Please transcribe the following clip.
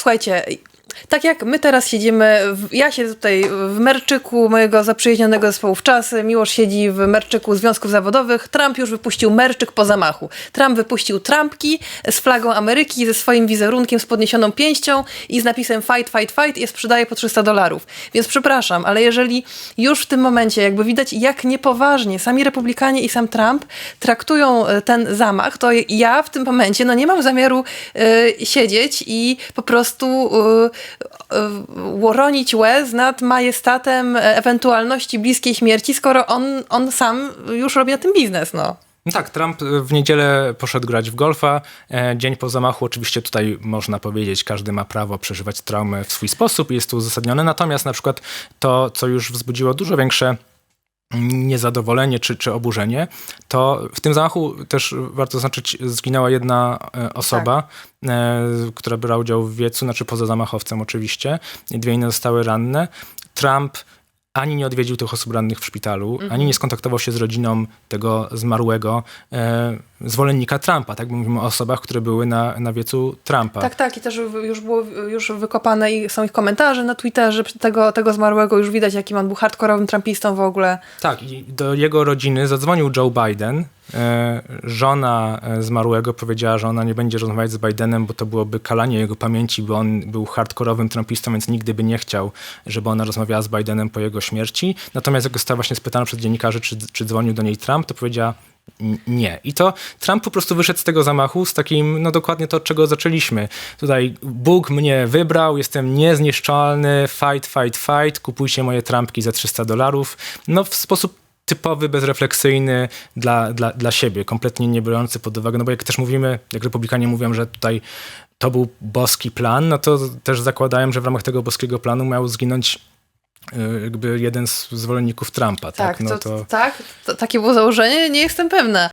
słuchajcie, tak jak my teraz siedzimy, w, ja siedzę tutaj w Merczyku mojego zaprzyjaźnionego zespołu w czasy, Miłosz siedzi w Merczyku Związków Zawodowych, Trump już wypuścił Merczyk po zamachu. Trump wypuścił trampki z flagą Ameryki, ze swoim wizerunkiem z podniesioną pięścią i z napisem fight, fight, fight i je sprzedaje po 300 dolarów. Więc przepraszam, ale jeżeli już w tym momencie jakby widać jak niepoważnie sami republikanie i sam Trump traktują e, ten zamach, to ja w tym momencie no nie mam zamiaru e, siedzieć i po prostu e, e, łoronić łez nad majestatem e, ewentualności bliskiej śmierci, skoro on, on sam już robi na tym biznes, no. No tak, Trump w niedzielę poszedł grać w golfa. E, Dzień po zamachu, oczywiście tutaj można powiedzieć, każdy ma prawo przeżywać traumę w swój sposób jest to uzasadnione. Natomiast na przykład to, co już wzbudziło dużo większe niezadowolenie czy, czy oburzenie, to w tym zamachu też warto zaznaczyć, zginęła jedna e, osoba, e, która brała udział w wiecu, znaczy poza zamachowcem oczywiście. Dwie inne zostały ranne. Trump ani nie odwiedził tych osób rannych w szpitalu, ani nie skontaktował się z rodziną tego zmarłego e, zwolennika Trumpa. Tak, bo mówimy o osobach, które były na, na wiecu Trumpa. Tak, tak. I też już było już wykopane i są ich komentarze na Twitterze tego, tego zmarłego. Już widać, jakim on był hardkorowym trumpistą w ogóle. Tak, i do jego rodziny zadzwonił Joe Biden. E, Żona e, zmarłego powiedziała, że ona nie będzie rozmawiać z Bidenem, bo to byłoby kalanie jego pamięci, bo on był hardkorowym trumpistą, więc nigdy by nie chciał, żeby ona rozmawiała z Bidenem po jego śmierci. Natomiast jak została właśnie spytana przez dziennikarzy, czy, czy dzwonił do niej Trump, to powiedziała "N- nie. I to Trump po prostu wyszedł z tego zamachu z takim, no dokładnie to, od czego zaczęliśmy. Tutaj Bóg mnie wybrał, jestem niezniszczalny, fight, fight, fight, kupujcie moje trampki za 300 dolarów. No w sposób typowy, bezrefleksyjny dla, dla, dla siebie, kompletnie nie biorący pod uwagę, no bo jak też mówimy, jak republikanie mówią, że tutaj to był boski plan, no to też zakładają, że w ramach tego boskiego planu miał zginąć y, jakby jeden z zwolenników Trumpa, tak? Tak, no to, tak to, takie było założenie, nie jestem pewna.